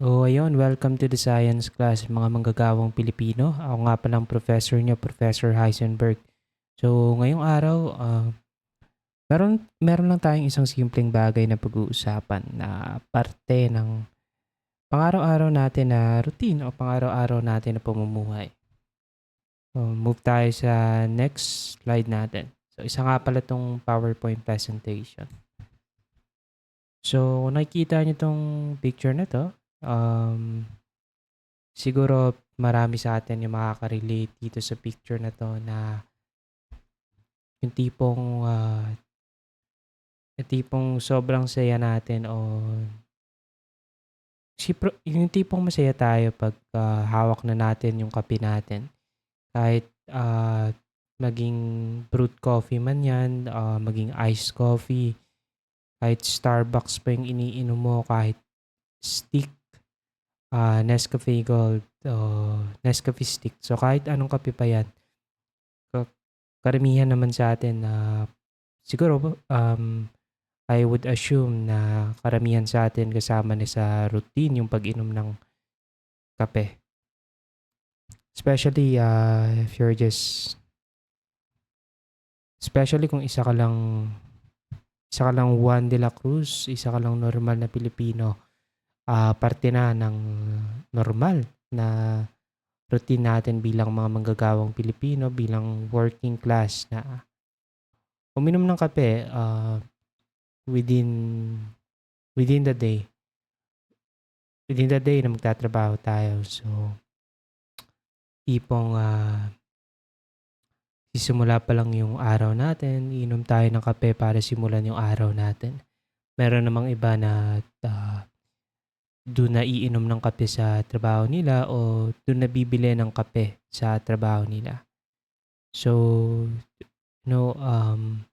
So ayun, welcome to the science class mga manggagawang Pilipino. Ako nga palang professor niyo, Professor Heisenberg. So ngayong araw, ah, meron, meron lang tayong isang simpleng bagay na pag-uusapan na parte ng pang-araw-araw natin na routine o pang-araw-araw natin na pamumuhay. So move tayo sa next slide natin. So isa nga pala tong PowerPoint presentation. So nakikita niyo tong picture na to, um, siguro marami sa atin yung makaka-relate dito sa picture na to na yung tipong ah, yung tipong sobrang saya natin o si yung tipong masaya tayo pag ah, hawak na natin yung kape natin. Kahit ah, maging brewed coffee man yan ah, maging iced coffee kahit Starbucks pa yung iniinom mo kahit stick ah Nescafe Gold o Nescafe Stick. So kahit anong kape pa yan, ka- karamihan naman sa atin na siguro um, I would assume na karamihan sa atin kasama na sa routine yung pag-inom ng kape. Especially uh, if you're just especially kung isa ka lang isa ka lang Juan de la Cruz, isa ka lang normal na Pilipino ah, parte na ng normal na routine natin bilang mga manggagawang Pilipino, bilang working class na uminom ng kape ah, within within the day. Within the day na magtatrabaho tayo. So, tipong ah, sisimula pa lang yung araw natin, inom tayo ng kape para simulan yung araw natin. Meron namang iba na ah, doon na iinom ng kape sa trabaho nila o doon na bibili ng kape sa trabaho nila. So, no, um,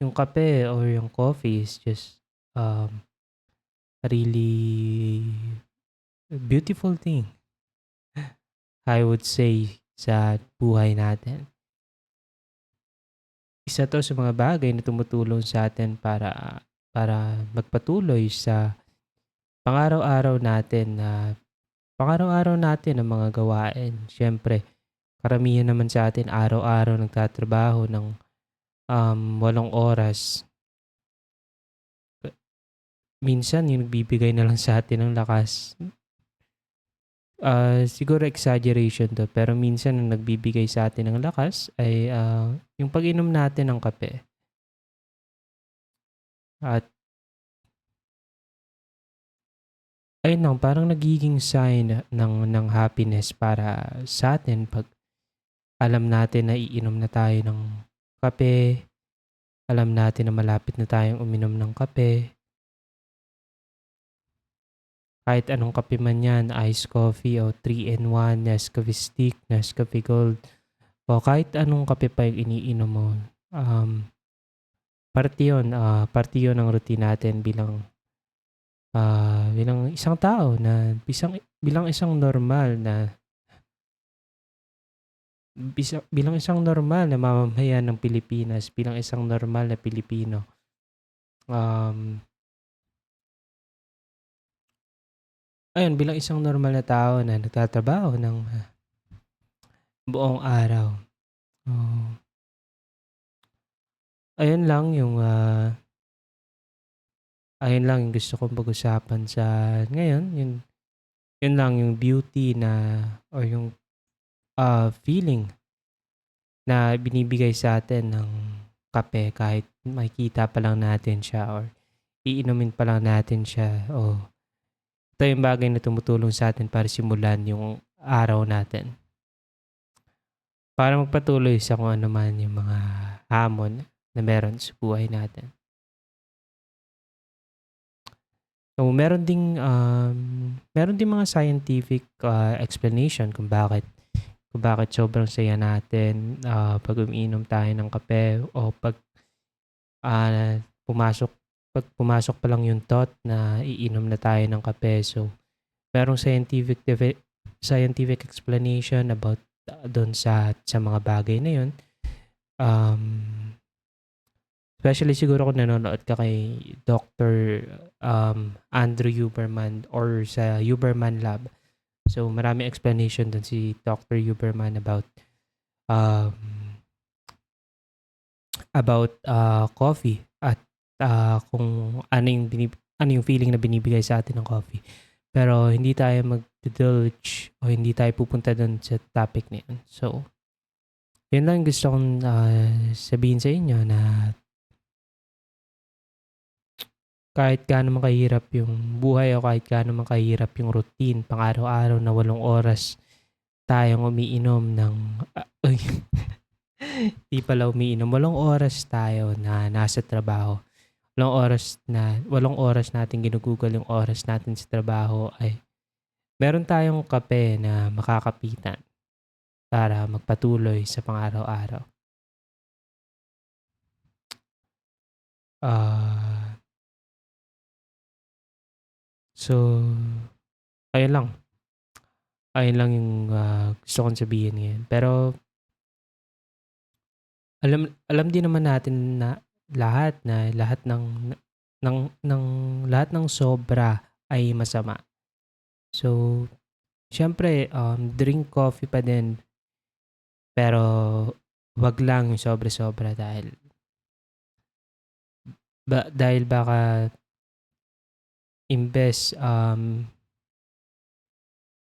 yung kape or yung coffee is just um, a really beautiful thing. I would say sa buhay natin. Isa to sa mga bagay na tumutulong sa atin para para magpatuloy sa pang-araw-araw natin na pang-araw-araw natin ang mga gawain. Siyempre, karamihan naman sa atin araw-araw nagtatrabaho ng um, walong oras. Minsan, yung nagbibigay na lang sa atin ng lakas. Ah, siguro exaggeration to, pero minsan ang nagbibigay sa atin ng lakas ay ah, yung pag-inom natin ng kape. At ayun lang, parang nagiging sign ng, ng happiness para sa atin pag alam natin na iinom na tayo ng kape, alam natin na malapit na tayong uminom ng kape. Kahit anong kape man yan, iced coffee o 3-in-1, Nescafe Stick, Nescafe Gold, o kahit anong kape pa yung iniinom mo. Um, parte yun, ah, parte yun ng routine natin bilang ah, bilang isang tao na bisang, bilang isang normal na bisa, bilang isang normal na mamamayan ng Pilipinas, bilang isang normal na Pilipino. Um, ayun, bilang isang normal na tao na nagtatrabaho ng ah, buong araw. Oh. ayun lang yung ah, ayun lang yung gusto kong pag-usapan sa ngayon. Yun, yun lang yung beauty na or yung ah, feeling na binibigay sa atin ng kape kahit makikita pa lang natin siya or iinumin pa lang natin siya. O ito yung bagay na tumutulong sa atin para simulan yung araw natin. Para magpatuloy sa kung ano man yung mga hamon na meron sa buhay natin. So, meron ding um, meron ding mga scientific ah, explanation kung bakit kung bakit sobrang saya natin ah, pag umiinom tayo ng kape o pag ah, pumasok pag pumasok pa lang yung thought na iinom na tayo ng kape. So, merong scientific scientific explanation about uh, doon sa sa mga bagay na yun. Um, especially siguro kung nanonood ka kay Dr. um, Andrew Huberman or sa Huberman Lab. So maraming explanation dun si Dr. Huberman about um, about uh, coffee at uh, kung ano yung binib- ano yung feeling na binibigay sa atin ng coffee. Pero hindi tayo mag-divulge o hindi tayo pupunta dun sa topic na yun. So, yun lang gusto kong uh, sabihin sa inyo na kahit gaano man kahirap yung buhay o kahit gaano man kahirap yung routine pang araw-araw na walong oras tayong umiinom ng uh, di pala umiinom walong oras tayo na nasa trabaho walong oras na walong oras natin ginugugal yung oras natin sa trabaho ay meron tayong kape na makakapitan para magpatuloy sa pang-araw-araw. Ah So, ayun lang. Ayun lang yung uh, gusto kong sabihin ngayon. Pero alam alam din naman natin na lahat na lahat ng ng ng lahat ng sobra ay masama. So, syempre um, drink coffee pa din. Pero wag lang yung sobra-sobra dahil ba, dahil baka imbes um,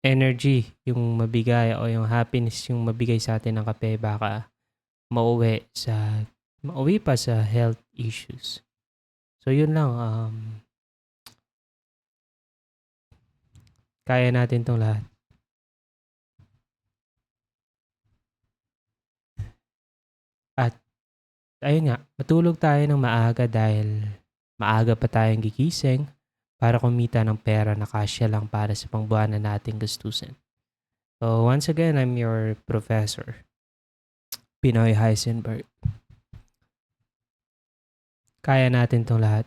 energy yung mabigay o yung happiness yung mabigay sa atin ng kape baka mauwi sa mauwi pa sa health issues. So yun lang um, kaya natin tong lahat. At ayun nga, matulog tayo ng maaga dahil maaga pa tayong gigising para kumita ng pera na kasya lang para sa pangbuwanan nating gastusin. So once again, I'm your professor, Pinoy Heisenberg. Kaya natin tong lahat.